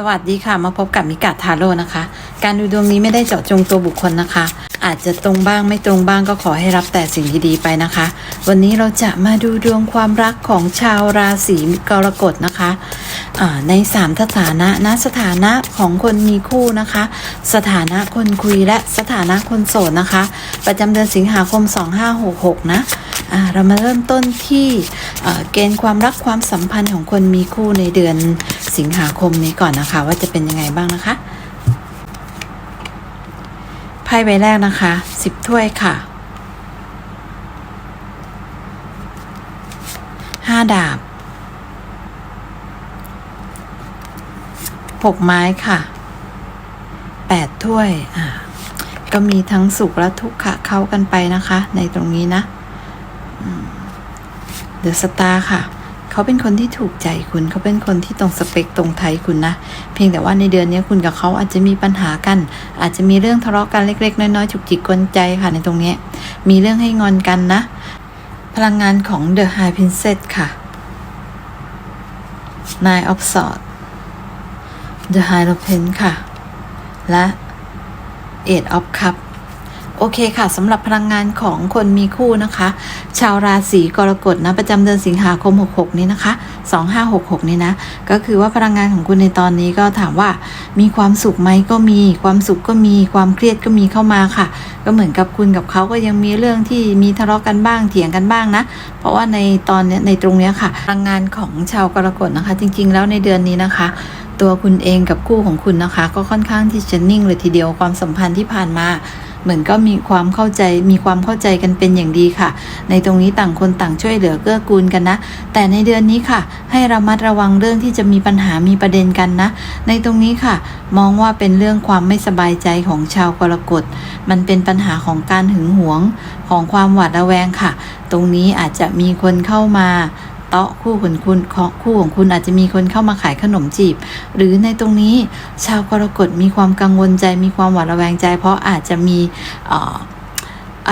สวัสดีค่ะมาพบกับมิกาทาโร่นะคะ การดูดวงนี้ไม่ได้เจาะจงตัวบุคคลนะคะ อาจจะตรงบ้างไม่ตรงบ้างก็ขอให้รับแต่สิ่งดีๆไปนะคะ วันนี้เราจะมาดูดวงความรักของชาวราศีกรกฎนะคะอ่าในสามสถานะนะสถานะของคนมีคู่นะคะ สถานะคนคุยและสถานะคนโสดนะคะ ประจำเดือนสิงหาคม 2566 นะ เรามาเริ่มต้นที่เกณฑ์ความรักความสัมพันธ์ของคนมีคู่ในเดือนสิงหาคมนี้ก่อนนะคะ ว่าจะเป็นยังไงบ้างนะคะไพ่ใบแรกนะคะสิบถ้วยค่ะห้าดาบหกไม้ค่ะแปดถ้วยอ่าก็มีทั้งสุขและทุกข์ค่ะเข้ากันไปนะคะ ในตรงนี้นะ เดอะสตาร์ค่ะ เขาเป็นคนที่ถูกใจคุณ เขาเป็นคนที่ตรงสเปคตรงไทยคุณนะ เพียงแต่ว่าในเดือนนี้คุณกับเขาอาจจะมีปัญหากัน อาจจะมีเรื่องทะเลาะกันเล็ก ๆ น้อยๆฉุกจิกกวนใจค่ะในตรงนี้ มีเรื่องให้งอนกันนะ พลังงานของ The High Princess ค่ะ Nine of Swords The High Lopen ค่ะ และ Eight of Cups โอเคค่ะสำหรับพลังงานของคนมีคู่นะคะ ชาวราศีกรกฎนะประจำเดือนสิงหาคม 66 นี้นะคะ 2566 นี้นะ ก็คือว่าพลังงานของคุณในตอนนี้ก็ถามว่า มีความสุขไหมก็มี ความสุขก็มีความเครียดก็มีเข้ามาค่ะ ก็เหมือนกับคุณกับเขาก็ยังมีเรื่องที่มีทะเลาะกันบ้างเถียงกันบ้างนะ เพราะว่าในตอนนี้ในตรงนี้ค่ะ พลังงานของชาวกรกฎนะคะ จริง ๆ แล้วในเดือนนี้นะคะตัวคุณเองกับคู่ของคุณนะคะ ก็ค่อนข้างที่จะนิ่งเลยทีเดียวความสัมพันธ์ที่ผ่านมา เหมือนก็มีความเข้าใจมีความเข้าใจกันเป็นอย่างดีค่ะ ในตรงนี้ต่างคนต่างช่วยเหลือเกื้อกูลกันนะ แต่ในเดือนนี้ค่ะ ให้ระมัดระวังเรื่องที่จะมีปัญหามีประเด็นกันนะ ในตรงนี้ค่ะ มองว่าเป็นเรื่องความไม่สบายใจของชาวกรกฎมันเป็นปัญหาของการหึงหวงของความหวาดระแวงค่ะ ตรงนี้อาจจะมีคนเข้ามา เตาะคู่ของคุณคู่ของคุณอาจจะมีคนเข้ามาขายขนมจีบ หรือในตรงนี้ชาวกรกฎมีความกังวลใจมีความหวาดระแวงใจ เพราะอาจจะมีเอ่อ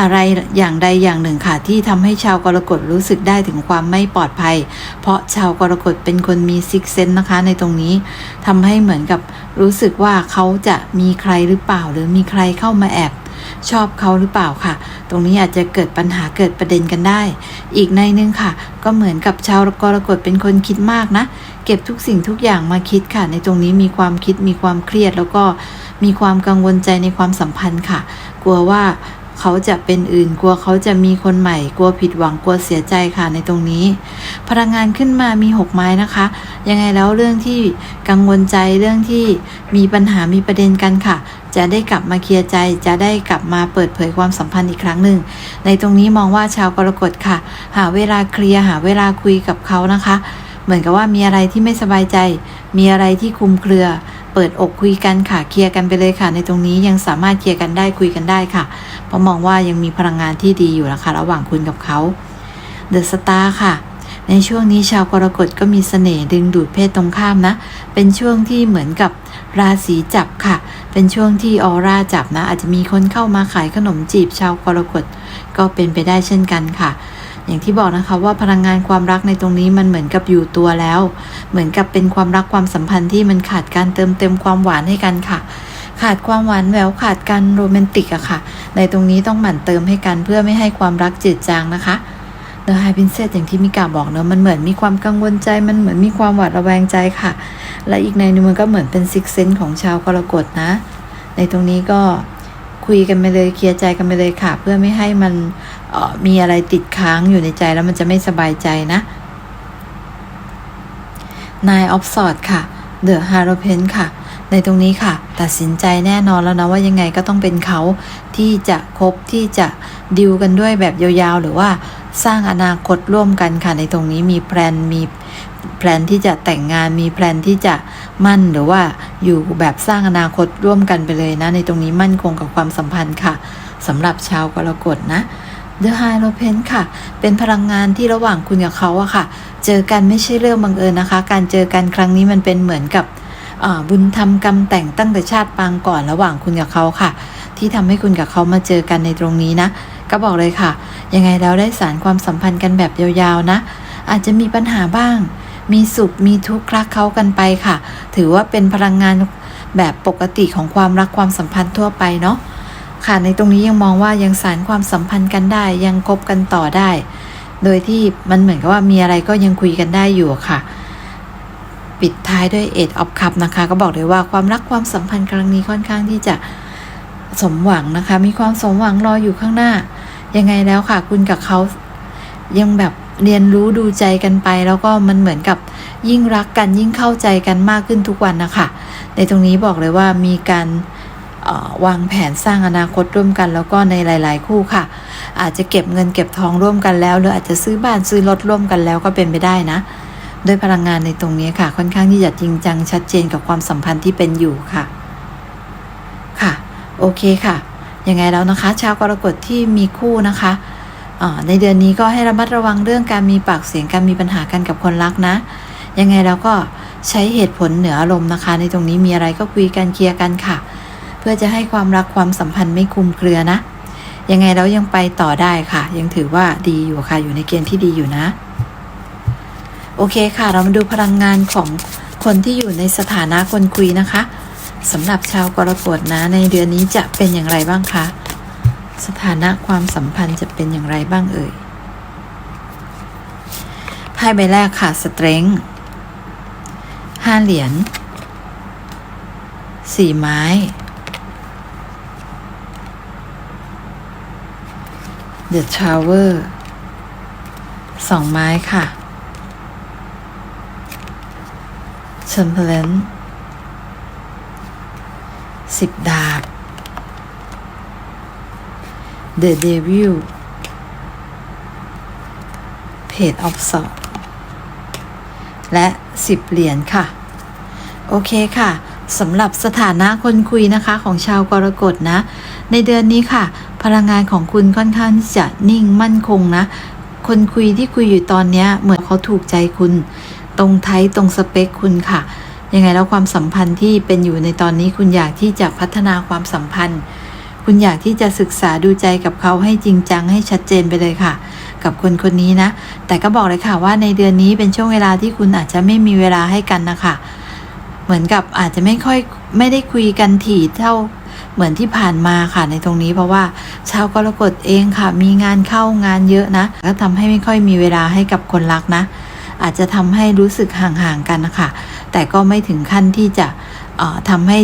อะไรอย่างใดอย่างหนึ่งค่ะที่ทำให้ชาวกรกฎรู้สึกได้ถึงความไม่ปลอดภัย เพราะชาวกรกฎเป็นคนมีซิกเซนนะคะ ในตรงนี้ทำให้เหมือนกับรู้สึกว่าเขาจะมีใครหรือเปล่า หรือมีใครเข้ามาแอบ ชอบเขาหรือเปล่าค่ะ ตรงนี้อาจจะเกิดปัญหาเกิดประเด็นกันได้ อีกในนึงค่ะ ก็เหมือนกับชาวกรกฎเป็นคนคิดมากนะ เก็บทุกสิ่งทุกอย่างมาคิดค่ะ ในตรงนี้มีความคิดมีความเครียด แล้วก็มีความกังวลใจในความสัมพันธ์ค่ะ กลัวว่าเขาจะเป็นอื่นกลัวเขาจะมีคนใหม่ กลัวผิดหวังกลัวเสียใจค่ะในตรงนี้ พลังงานขึ้นมามีหกไม้นะคะ ยังไงแล้วเรื่องที่กังวลใจเรื่องที่มีปัญหามีประเด็นกันค่ะ จะได้กลับมาเคลียร์ใจ จะได้กลับมาเปิดเผยความสัมพันธ์อีกครั้งหนึ่ง ในตรงนี้มองว่าชาวกรกฎค่ะ หาเวลาเคลียร์หาเวลาคุยกับเขานะคะ เหมือนกับว่ามีอะไรที่ไม่สบายใจ มีอะไรที่คุมเครือเปิดอกคุยกันค่ะเคลียร์กันไปเลยค่ะ ในตรงนี้ยังสามารถเคลียร์กันได้คุยกันได้ค่ะเพราะมองว่ายังมีพลังงานที่ดีอยู่นะคะ ระหว่างคุณกับเขาเดอะสตาร์ค่ะ ในช่วงนี้ชาวกรกฎก็มีเสน่ห์ดึงดูดเพศตรงข้ามนะ เป็นช่วงที่เหมือนกับราศีจับค่ะ เป็นช่วงที่ออร่าจับนะ อาจจะมีคนเข้ามาขายขนมจีบชาวกรกฎก็เป็นไปได้เช่นกันค่ะ อย่างที่บอกนะคะว่าพลังงานความรักในตรงนี้มันเหมือนกับอยู่ตัวแล้ว เหมือนกับเป็นความรักความสัมพันธ์ที่มันขาดการเติมเต็มความหวานให้กันค่ะขาดความหวานแหววขาดการโรแมนติกอะค่ะ ในตรงนี้ต้องหมั่นเติมให้กันเพื่อไม่ให้ความรักจืดจางนะคะ The High Princess อย่างที่มิกาบอกเนอะมันเหมือนมีความกังวลใจ มันเหมือนมีความหวาดระแวงใจค่ะ และอีกในนึงมันก็เหมือนเป็นซิกเซนของชาวกรกฎนะ ในตรงนี้ก็คุยกันไปเลยเคลียร์ใจกันไปเลยค่ะ เพื่อไม่ให้มันออมีอะไรติดค้างอยู่ในใจแล้วมันจะไม่สบายใจนะ Nine of Swords ค่ะ The Hierophant ค่ะ ในตรงนี้ค่ะ ตัดสินใจแน่นอนแล้วนะว่ายังไงก็ต้องเป็นเขาที่จะคบที่จะดิวกันด้วยแบบยาวๆ หรือว่า สร้างอนาคตร่วมกันค่ะในตรงนี้มีแพลนมีแพลนที่จะแต่งงานมีแพลนที่จะมั่นหรือว่าอยู่แบบสร้างอนาคตร่วมกันไปเลยนะ ในตรงนี้มั่นคงกับความสัมพันธ์ค่ะสำหรับชาวกรกฎนะ The High r o p e n ค่ะ เป็นพลังงานที่ระหว่างคุณกับเขาอะค่ะ เจอกันไม่ใช่เรื่องบังเอิญนะคะ การเจอกันครั้งนี้มันเป็นเหมือนกับบุญทำกรรมแต่งตั้งแต่ชาติปางก่อนระหว่างคุณกับเขาค่ะ ที่ทำให้คุณกับเขามาเจอกันในตรงนี้นะ ก็บอกเลยค่ะ ยังไงแล้วได้สารความสัมพันธ์กันแบบยาวๆนะ อาจจะมีปัญหาบ้าง มีสุขมีทุกข์คลักเขากันไปค่ะ ถือว่าเป็นพลังงานแบบปกติของความรักความสัมพันธ์ทั่วไปเนาะค่ะในตรงนี้ยังมองว่ายังสารความสัมพันธ์กันได้ ยังคบกันต่อได้ โดยที่มันเหมือนกับว่ามีอะไรก็ยังคุยกันได้อยู่ค่ะ ปิดท้ายด้วยเอ็ดออฟคัพนะคะ ก็บอกเลยว่าความรักความสัมพันธ์ครั้งนี้ค่อนข้างที่จะสมหวังนะคะ มีความสมหวังรออยู่ข้างหน้า ยังไงแล้วค่ะ คุณกับเขายังแบบเรียนรู้ดูใจกันไป แล้วก็มันเหมือนกับยิ่งรักกันยิ่งเข้าใจกันมากขึ้นทุกวันนะคะในตรงนี้บอกเลยว่ามีการวางแผนสร้างอนาคตร่วมกัน แล้วก็ในหลาย ๆ คู่ค่ะ อาจจะเก็บเงินเก็บทองร่วมกันแล้ว หรืออาจจะซื้อบ้านซื้อรถร่วมกันแล้วก็เป็นไปได้นะด้วยพลังงานในตรงนี้ค่ะ ค่อนข้างที่จะจริงจังชัดเจนกับความสัมพันธ์ที่เป็นอยู่ค่ะ ค่ะ โอเคค่ะ ยังไงแล้วนะคะ ชาวกรกฎที่มีคู่นะคะในเดือนนี้ก็ให้ระมัดระวังเรื่องการมีปากเสียงการมีปัญหากันกับคนรักนะ ยังไงแล้วก็ใช้เหตุผลเหนืออารมณ์นะคะ ในตรงนี้มีอะไรก็คุยกันเคลียร์กันค่ะ เพื่อจะให้ความรักความสัมพันธ์ไม่คุมเครือนะ ยังไงแล้วยังไปต่อได้ค่ะ ยังถือว่าดีอยู่ค่ะ อยู่ในเกณฑ์ที่ดีอยู่นะ โอเคค่ะ เรามาดูพลังงานของคนที่อยู่ในสถานะคนคุยนะคะ สำหรับชาวกรกฎนะ ในเดือนนี้จะเป็นอย่างไรบ้างคะ สถานะความสัมพันธ์จะเป็นอย่างไรบ้างเอ่ยไพ่ใบแรกค่ะสเตรงห้าเหรียญสี่ไม้ The Tower สองไม้ค่ะเชมเพลน สิบดาบ The Devil Page of s w o r d และสิบเหรียญค่ะ โอเคค่ะสำหรับสถานะคนคุยนะคะของชาวกรกฎนะ ในเดือนนี้ค่ะ พลังงานของคุณค่อนข้างที่จะนิ่งมั่นคงนะ คนคุยที่คุยอยู่ตอนนี้เหมือนเขาถูกใจคุณ ตรงไทยตรงสเปคคุณค่ะ ยังไงแล้วความสัมพันธ์ที่เป็นอยู่ในตอนนี้คุณอยากที่จะพัฒนาความสัมพันธ์ คุณอยากที่จะศึกษาดูใจกับเขาให้จริงจังให้ชัดเจนไปเลยค่ะ กับคนคนนี้นะ แต่ก็บอกเลยค่ะว่าในเดือนนี้เป็นช่วงเวลาที่คุณอาจจะไม่มีเวลาให้กันนะคะเหมือนกับอาจจะไม่ค่อยไม่ได้คุยกันถี่เท่าเหมือนที่ผ่านมาค่ะในตรงนี้เพราะว่าชาวกรกฎเองค่ะ มีงานเข้างานเยอะนะก็ทำให้ไม่ค่อยมีเวลาให้กับคนรักนะ อาจจะทำให้รู้สึกห่างๆกันนะคะ แต่ก็ไม่ถึงขั้นที่จะทำให้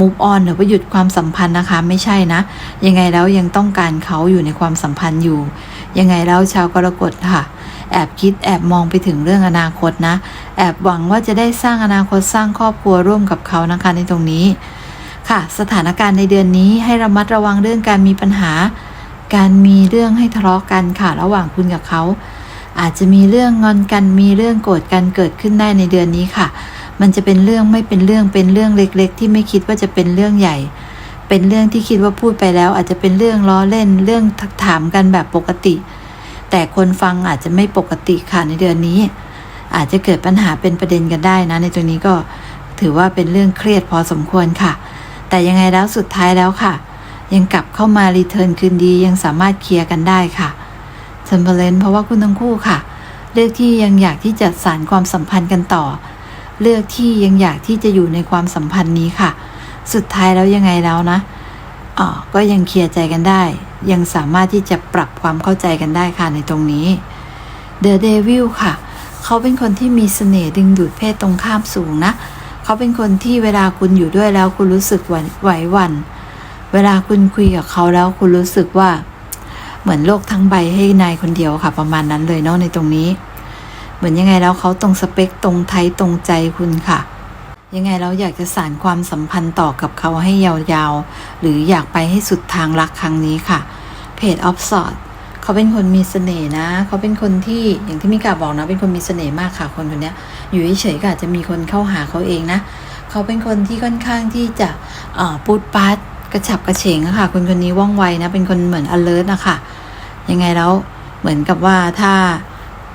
move on หรือว่าหยุดความสัมพันธ์นะคะ ไม่ใช่นะ ยังไงแล้วยังต้องการเขาอยู่ในความสัมพันธ์อยู่ ยังไงแล้วชาวกรกฎค่ะ แอบคิดแอบมองไปถึงเรื่องอนาคตนะ แอบหวังว่าจะได้สร้างอนาคตสร้างครอบครัวร่วมกับเขานะคะในตรงนี้ ค่ะ สถานการณ์ในเดือนนี้ให้ระมัดระวังเรื่องการมีปัญหา การมีเรื่องให้ทะเลาะกันค่ะระหว่างคุณกับเขา อาจจะมีเรื่องงอนกันมีเรื่องโกรธกันเกิดขึ้นได้ในเดือนนี้ค่ะ มันจะเป็นเรื่องไม่เป็นเรื่องเป็นเรื่องเล็ก ๆ ที่ไม่คิดว่าจะเป็นเรื่องใหญ่ เป็นเรื่องที่คิดว่าพูดไปแล้ว อาจจะเป็นเรื่องล้อเล่นเรื่องถามกันแบบปกติ แต่คนฟังอาจจะไม่ปกติค่ะในเดือนนี้ อาจจะเกิดปัญหาเป็นประเด็นกันได้นะ ในตรงนี้ก็ถือว่าเป็นเรื่องเครียดพอสมควรค่ะ แต่ยังไงแล้วสุดท้ายแล้วค่ะ ยังกลับเข้ามารีเทิร์นคืนดียังสามารถเคลียร์กันได้ค่ะเซมเบเลนเพราะว่าคุณทั้งคู่ค่ะเลือกที่ยังอยากที่จะสานความสัมพันธ์กันต่อ เลือกที่ยังอยากที่จะอยู่ในความสัมพันธ์นี้ค่ะ สุดท้ายแล้วยังไงแล้วนะอ๋อก็ยังเคลียร์ใจกันได้ ยังสามารถที่จะปรับความเข้าใจกันได้ค่ะในตรงนี้ The Devil ค่ะ เขาเป็นคนที่มีเสน่ห์ดึงดูดเพศตรงข้ามสูงนะ เขาเป็นคนที่เวลาคุณอยู่ด้วยแล้วคุณรู้สึกหวั่นไหวหวั่นเวลาคุณคุยกับเขาแล้วคุณรู้สึกว่า เหมือนโลกทั้งใบให้นายคนเดียวค่ะ ประมาณนั้นเลยเนาะในตรงนี้ เหมือนยังไงแล้วเขาตรงสเปคตรงไทยตรงใจคุณค่ะ ยังไงเราอยากจะสานความสัมพันธ์ต่อกับเขาให้ยาวๆ หรืออยากไปให้สุดทางรักครั้งนี้ค่ะเพจออฟสอดเขาเป็นคนมีเสน่ห์นะ เขาเป็นคนที่อย่างที่มิกาบอกนะ เป็นคนมีเสน่ห์มากค่ะคนคนนี้อยู่เฉยๆก็อาจจะมีคนเข้าหาเขาเองนะ เขาเป็นคนที่ค่อนข้างที่จะปูดปาดกระฉับกระเฉงค่ะคนคนนี้ว่องไวนะ เป็นคนเหมือน alert นะคะยังไงแล้วเหมือนกับว่าถ้า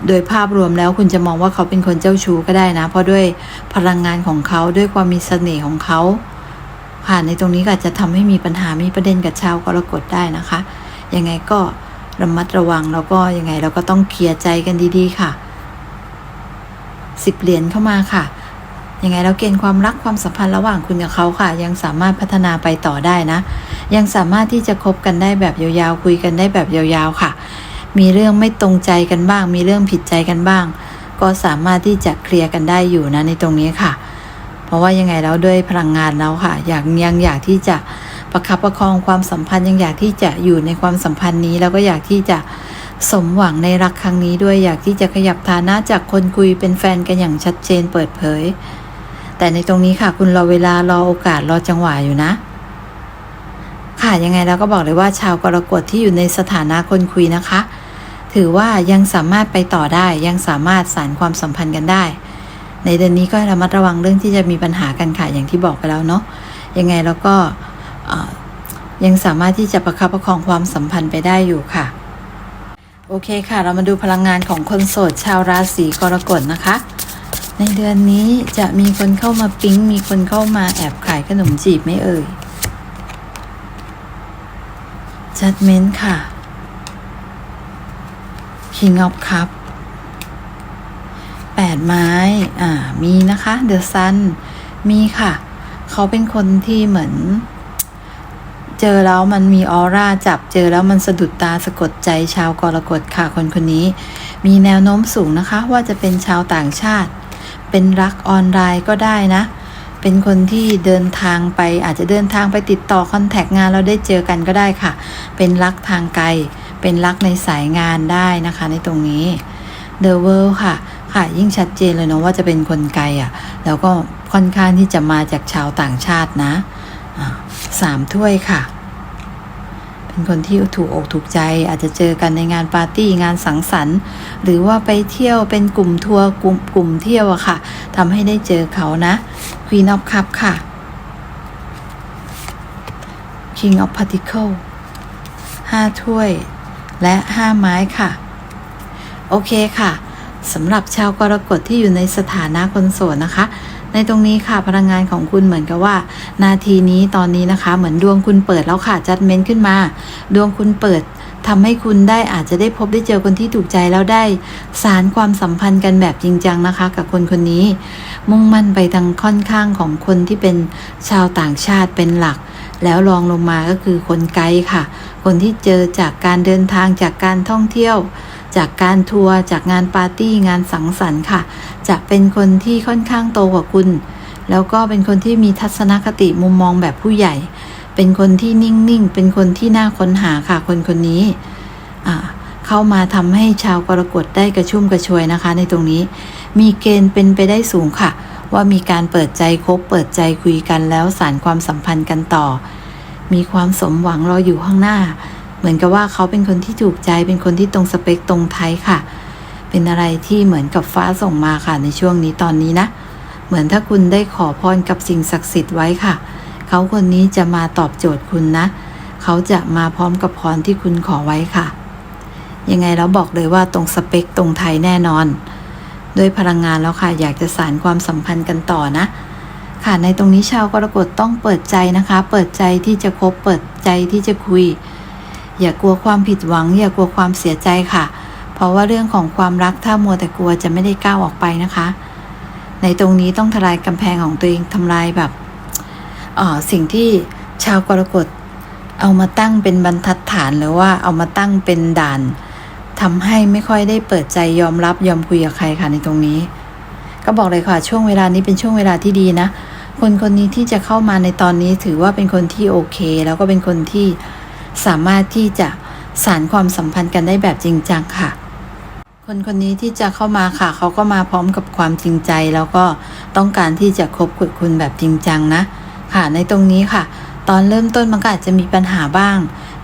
โดยภาพรวมแล้วคุณจะมองว่าเขาเป็นคนเจ้าชู้ก็ได้นะ เพราะด้วยพลังงานของเขาด้วยความมีเสน่ห์ของเขาค่ะในตรงนี้ก็อาจจะทำให้มีปัญหามีประเด็นกับชาวกรกฎได้นะคะ ยังไงก็ระมัดระวังแล้วก็ยังไงเราก็ต้องเคลียร์ใจกันดีๆค่ะสิบเหรียญเข้ามาค่ะ ยังไงแล้วเกณฑ์ความรักความสัมพันธ์ระหว่างคุณกับเขาค่ะ ยังสามารถพัฒนาไปต่อได้นะ ยังสามารถที่จะคบกันได้แบบยาวๆคุยกันได้แบบยาวๆค่ะ มีเรื่องไม่ตรงใจกันบ้าง มีเรื่องผิดใจกันบ้าง ก็สามารถที่จะเคลียร์กันได้อยู่นะในตรงนี้ค่ะ เพราะว่ายังไงแล้วด้วยพลังงานแล้วค่ะ อยากยังอยากที่จะประคับประคองความสัมพันธ์ยังอยากที่จะอยู่ในความสัมพันธ์นี้ แล้วก็อยากที่จะสมหวังในรักครั้งนี้ด้วยอยากที่จะขยับฐานะจากคนคุยเป็นแฟนกันอย่างชัดเจนเปิดเผย แต่ในตรงนี้ค่ะคุณรอเวลารอโอกาสรอจังหวะอยู่นะ ค่ะยังไงเราก็บอกเลยว่าชาวกรกฎที่อยู่ในสถานะคนคุยนะคะ ถือว่ายังสามารถไปต่อได้ยังสามารถสานความสัมพันธ์กันได้ ในเดือนนี้ก็ระมัดระวังเรื่องที่จะมีปัญหากันค่ะอย่างที่บอกไปแล้วเนาะยังไงแล้วก็ยังสามารถที่จะประคับประคองความสัมพันธ์ไปได้อยู่ค่ะ โอเคค่ะ เรามาดูพลังงานของคนโสดชาวราศีกรกฎนะคะ ในเดือนนี้จะมีคนเข้ามาปิ๊ง มีคนเข้ามาแอบขายขนมจีบไม่เอ่ย Judgment ค่ะ King of Cup แปดไม้ อ่า มีนะคะ The Sun มีค่ะ เขาเป็นคนที่เหมือน เจอแล้วมันมีออร่าจับ เจอแล้วมันสะดุดตาสะกดใจชาวกรกฎค่ะคนคนนี้ มีแนวโน้มสูงนะคะ ว่าจะเป็นชาวต่างชาติ เป็นรักออนไลน์ก็ได้นะ เป็นคนที่เดินทางไปอาจจะเดินทางไปติดต่อคอนแทคงานเราได้เจอกันก็ได้ค่ะ เป็นรักทางไกล เป็นรักในสายงานได้นะคะ ในตรงนี้ The World ค่ะ ค่ะยิ่งชัดเจนเลยเนาะว่าจะเป็นคนไกลอะ่ะ แล้วก็ค่อนข้างที่จะมาจากชาวต่างชาตินะสามถ้วยค่ะ เป็นคนที่ถูกอกถูกใจ อาจจะเจอกันในงานปาร์ตี้งานสังสรรค์ หรือว่าไปเที่ยวเป็นกลุ่มทัวร์กลุ่มกลุ่มเที่ยวอะค่ะทำให้ได้เจอเขานะ Queen of Cup ค่ะ King of Particle ห้าถ้วย และห้าไม้ค่ะ โอเคค่ะสำหรับชาวกรกฎที่อยู่ในสถานะคนโสดนะคะ ในตรงนี้ค่ะพลังงานของคุณเหมือนกับว่า นาทีนี้ตอนนี้นะคะ เหมือนดวงคุณเปิดแล้วค่ะจัดเมนขึ้นมา ดวงคุณเปิดทำให้คุณได้อาจจะได้พบได้เจอคนที่ถูกใจแล้วได้ สารความสัมพันธ์กันแบบจริงจังนะคะ กับคนคนนี้ มุ่งมั่นไปทางค่อนข้างของคนที่เป็นชาวต่างชาติเป็นหลัก แล้วรองลงมาก็คือคนไกลค่ะ คนที่เจอจากการเดินทางจากการท่องเที่ยว จากการทัวร์จากงานปาร์ตี้งานสังสรรค์ค่ะ จะเป็นคนที่ค่อนข้างโตกว่าคุณ แล้วก็เป็นคนที่มีทัศนคติมุมมองแบบผู้ใหญ่ เป็นคนที่นิ่งๆ เป็นคนที่น่าค้นหาค่ะคนคนนี้เข้ามาทำให้ชาวกรกฎได้กระชุ่มกระชวยนะคะ ในตรงนี้ มีเกณฑ์เป็นไปได้สูงค่ะ ว่ามีการเปิดใจคบเปิดใจคุยกันแล้วสารความสัมพันธ์กันต่อ มีความสมหวังรออยู่ข้างหน้า เหมือนกับว่าเขาเป็นคนที่ถูกใจเป็นคนที่ตรงสเปคตรงไทยค่ะ เป็นอะไรที่เหมือนกับฟ้าส่งมาค่ะในช่วงนี้ตอนนี้นะ เหมือนถ้าคุณได้ขอพรกับสิ่งศักดิ์สิทธิ์ไว้ค่ะ เขาคนนี้จะมาตอบโจทย์คุณนะ เขาจะมาพร้อมกับพรที่คุณขอไว้ค่ะ ยังไงเราบอกเลยว่าตรงสเปคตรงไทยแน่นอน ด้วยพลังงานแล้วค่ะ อยากจะสานความสัมพันธ์กันต่อนะ ค่ะในตรงนี้ชาวกรกฎต้องเปิดใจนะคะ เปิดใจที่จะคบเปิดใจที่จะคุย อย่ากลัวความผิดหวัง อย่ากลัวความเสียใจค่ะ เพราะว่าเรื่องของความรักถ้ามัวแต่กลัวจะไม่ได้ก้าวออกไปนะคะ ในตรงนี้ต้องทลายกำแพงของตัวเองทำลายแบบออสิ่งที่ชาวกรกฎเอามาตั้งเป็นบรรทัดฐานหรือว่าเอามาตั้งเป็นด่าน ทำให้ไม่ค่อยได้เปิดใจยอมรับยอมคุยกับใครค่ะในตรงนี้ ก็บอกเลยค่ะช่วงเวลานี้เป็นช่วงเวลาที่ดีนะ คนคนนี้ที่จะเข้ามาในตอนนี้ถือว่าเป็นคนที่โอเค แล้วก็เป็นคนที่สามารถที่จะสารความสัมพันธ์กันได้แบบจริงจังค่ะ คนคนนี้ที่จะเข้ามาค่ะ เขาก็มาพร้อมกับความจริงใจ แล้วก็ต้องการที่จะคบกับคุณแบบจริงจังนะ ค่ะ ในตรงนี้ค่ะ ตอนเริ่มต้นมันก็อาจจะมีปัญหาบ้าง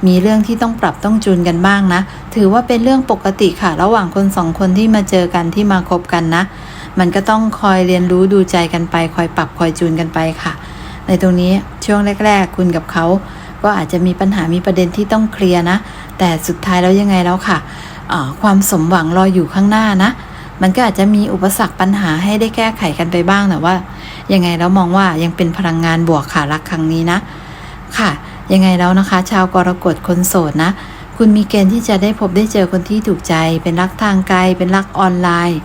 มีเรื่องที่ต้องปรับต้องจูนกันบ้างนะ ถือว่าเป็นเรื่องปกติค่ะ ระหว่างคนสองคนที่มาเจอกันที่มาคบกันนะ มันก็ต้องคอยเรียนรู้ดูใจกันไป คอยปรับคอยจูนกันไปค่ะ ในตรงนี้ช่วงแรก ๆ คุณกับเขา ก็อาจจะมีปัญหามีประเด็นที่ต้องเคลียร์นะ แต่สุดท้ายแล้วยังไงแล้วค่ะความสมหวังรออยู่ข้างหน้านะ มันก็อาจจะมีอุปสรรคปัญหาให้ได้แก้ไขกันไปบ้างแต่ว่า ยังไงแล้วมองว่ายังเป็นพลังงานบวกค่ะรักครั้งนี้นะ ค่ะ ยังไงแล้วนะคะ ชาวกรกฎคนโสดนะ คุณมีเกณฑ์ที่จะได้พบได้เจอคนที่ถูกใจ เป็นรักทางไกล เป็นรักออนไลน์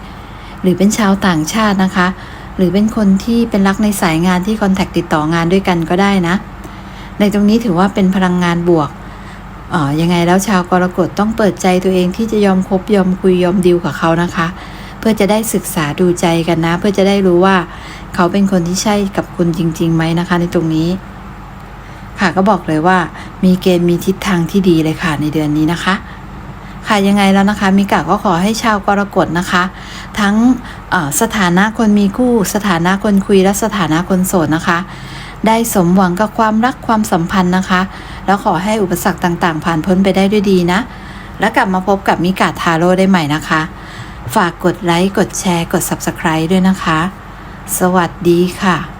หรือเป็นชาวต่างชาตินะคะ หรือเป็นคนที่เป็นรักในสายงานที่คอนแทคติดต่องานด้วยกันก็ได้นะ ในตรงนี้ถือว่าเป็นพลังงานบวกเอ่อยังไงแล้วชาวกรกฎต้องเปิดใจตัวเองที่จะยอมคบยอมคุยยอมดิวกับเขานะคะ เพื่อจะได้ศึกษาดูใจกันนะ เพื่อจะได้รู้ว่า เขาเป็นคนที่ใช่กับคุณจริงๆไหมนะคะ ในตรงนี้ ค่ะก็บอกเลยว่ามีเกณฑ์มีทิศทางที่ดีเลยค่ะในเดือนนี้นะคะ ค่ะยังไงแล้วนะคะมิกะก็ขอให้ชาวกรกฎนะคะ ทั้งสถานะคนมีคู่ สถานะคนคุยและสถานะคนโสดนะคะ ได้สมหวังกับความรักความสัมพันธ์นะคะ แล้วขอให้อุปสรรคต่างๆ ผ่านพ้นไปได้ด้วยดีนะ แล้วกลับมาพบกับมิกาทาโร่ได้ใหม่นะคะ ฝากกดไลค์กดแชร์ กด Subscribe ด้วยนะคะ สวัสดีค่ะ